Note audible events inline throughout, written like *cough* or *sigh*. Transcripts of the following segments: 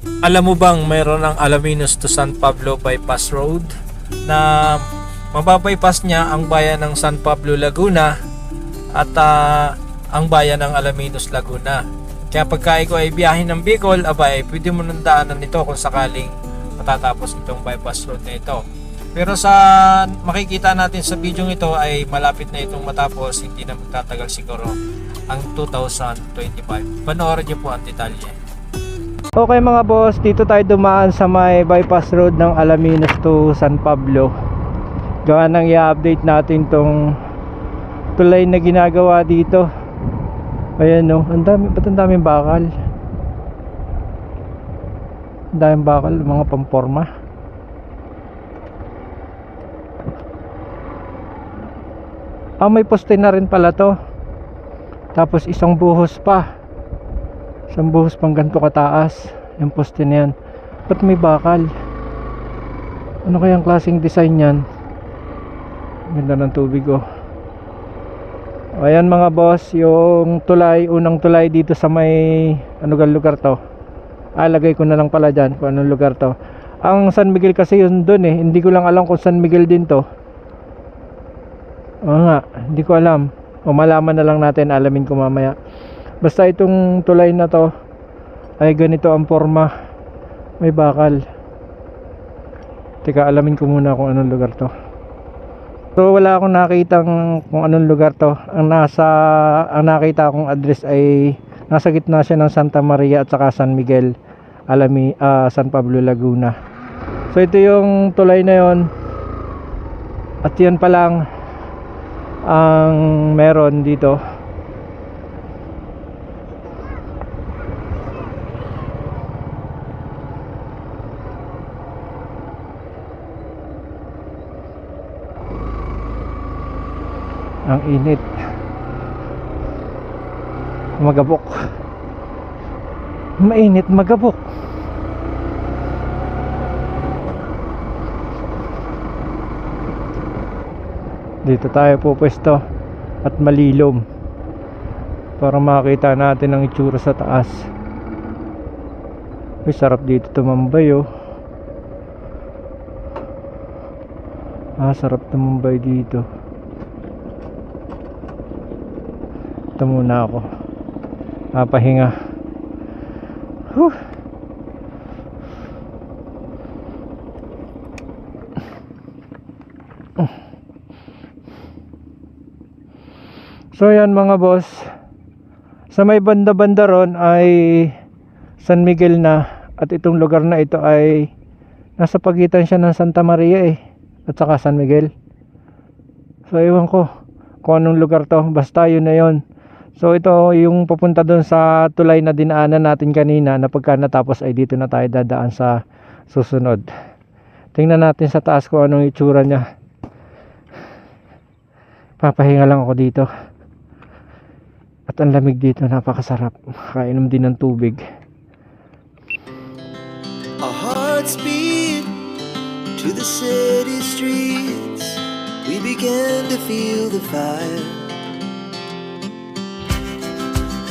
Alam mo bang mayroon ang Alaminos to San Pablo Bypass Road na mababypass niya ang bayan ng San Pablo Laguna at ah, ang bayan ng Alaminos Laguna. Kaya pagka ikaw ay biyahe ng Bicol, abay, pwede mo nang daanan nito kung sakaling matatapos itong bypass road na ito. Pero sa makikita natin sa video ito ay malapit na itong matapos, hindi na magtatagal siguro ang 2025. Panoorin niyo po ang detalye. Okay mga boss, dito tayo dumaan sa may bypass road ng Alaminos to San Pablo. Gawa nang i-update natin tong tulay na ginagawa dito. Ayan no, ang dami, ba't ang daming bakal? Ang daming bakal, mga pamporma. Ah, may poste na rin pala to. Tapos isang buhos pa. Isang buhos pang ganito kataas. Yung poste na yan. Ba't may bakal? Ano kayang klaseng design yan? Ganda ng tubig oh. Ayan mga boss, yung tulay, unang tulay dito sa may ano lugar to. Ah, lagay ko na lang pala dyan kung anong lugar to. Ang San Miguel kasi yun dun eh. Hindi ko lang alam kung San Miguel din to. Oo nga, hindi ko alam. O malaman na lang natin, alamin ko mamaya. Basta itong tulay na to ay ganito ang forma. May bakal. Teka, alamin ko muna kung anong lugar to. So wala akong nakitang kung anong lugar to. Ang nasa ang nakita akong address ay nasa gitna siya ng Santa Maria at saka San Miguel, Alami, ah, San Pablo Laguna. So ito yung tulay na yon. At yan pa lang ang meron dito. Ang init. Magabok. Mainit magabok. Dito tayo pupwesto at malilom para makita natin ang itsura sa taas. Uy, sarap dito tumambay oh. Ah, sarap tumambay dito. Ito muna ako. Papahinga. Whew. So yan mga boss. Sa may banda-banda ron ay San Miguel na at itong lugar na ito ay nasa pagitan siya ng Santa Maria eh at saka San Miguel. So ewan ko kung anong lugar to basta yun na yun. So ito yung papunta doon sa tulay na dinaanan natin kanina na pagka natapos ay dito na tayo dadaan sa susunod. Tingnan natin sa taas kung anong itsura niya. Papahinga lang ako dito. At ang lamig dito, napakasarap. Kainom din ng tubig. Our hearts beat to the city streets. We began to feel the fire.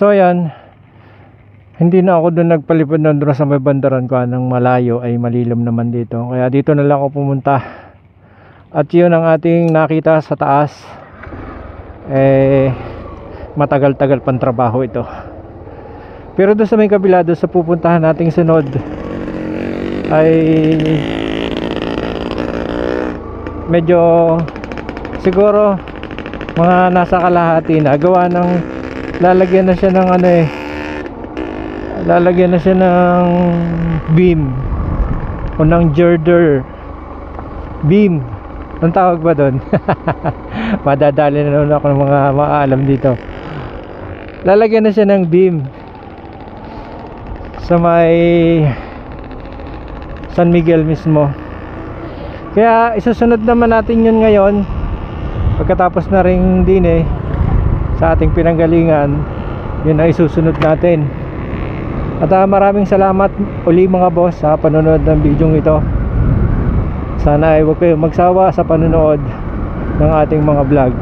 So ayan, hindi na ako doon nagpalipad na doon sa may bandaran ko ng malayo ay malilim naman dito. Kaya dito na lang ako pumunta. At yun ang ating nakita sa taas. Eh, matagal-tagal pang trabaho ito. Pero doon sa may kabila, doon sa pupuntahan nating sunod ay medyo siguro mga nasa kalahati na gawa ng lalagyan na siya ng ano eh. Lalagyan na siya ng beam. O ng girder. Beam. Ang tawag ba doon? *laughs* Madadali na naman ako ng mga maalam dito. Lalagyan na siya ng beam. Sa may San Miguel mismo. Kaya isusunod naman natin yun ngayon. Pagkatapos na rin din eh sa ating pinanggalingan yun ang isusunod natin. At ah, maraming salamat uli mga boss sa panonood ng video ito. Sana ay huwag kayong magsawa sa panonood ng ating mga vlog.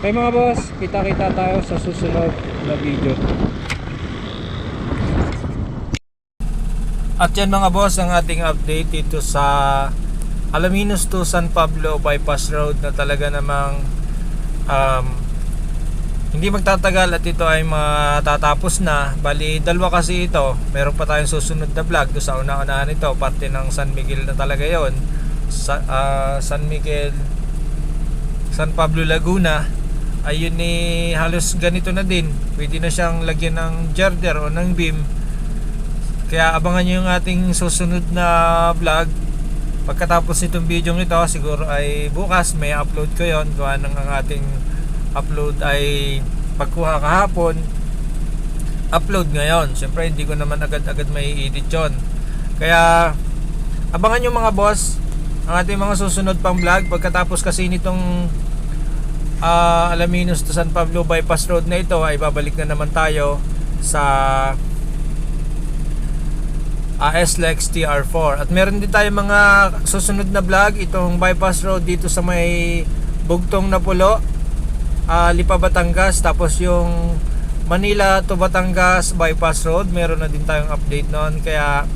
Okay mga boss, kita-kita tayo sa susunod na video. At yan mga boss ang ating update dito sa Alaminos to San Pablo Bypass Road na talaga namang um, hindi magtatagal at ito ay matatapos na. Bali, dalawa kasi ito. Meron pa tayong susunod na vlog doon sa una-unahan ito. Parte ng San Miguel na talaga yon sa, ah, San Miguel San Pablo Laguna ayun ni halos ganito na din. Pwede na siyang lagyan ng girder o ng beam kaya abangan nyo yung ating susunod na vlog. Pagkatapos nitong video nito, siguro ay bukas may upload ko yon Gawa ng ang ating upload ay pagkuha kahapon, upload ngayon. Siyempre hindi ko naman agad-agad may edit yon Kaya abangan nyo mga boss ang ating mga susunod pang vlog. Pagkatapos kasi nitong ah, Alaminos to San Pablo bypass road na ito ay babalik na naman tayo sa AS Lex TR4 at meron din tayo mga susunod na vlog. Itong bypass road dito sa may Bugtong na Pulo ah, Lipa Batangas. Tapos yung Manila to Batangas bypass road. Meron na din tayong update noon. Kaya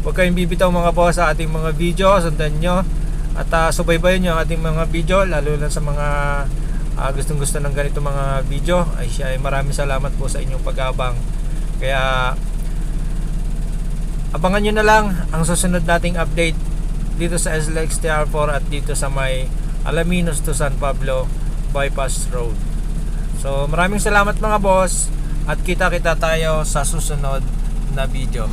huwag kayong bibitaw mga boss sa ating mga video. Sundan nyo. At uh, subaybayan nyo ating mga video lalo na sa mga ah, gustong gusto ng ganito mga video. Ay ay maraming salamat po sa inyong pag-abang kaya abangan nyo na lang ang susunod nating update dito sa SLX TR4 at dito sa may Alaminos to San Pablo Bypass Road. So maraming salamat mga boss at kita kita tayo sa susunod na video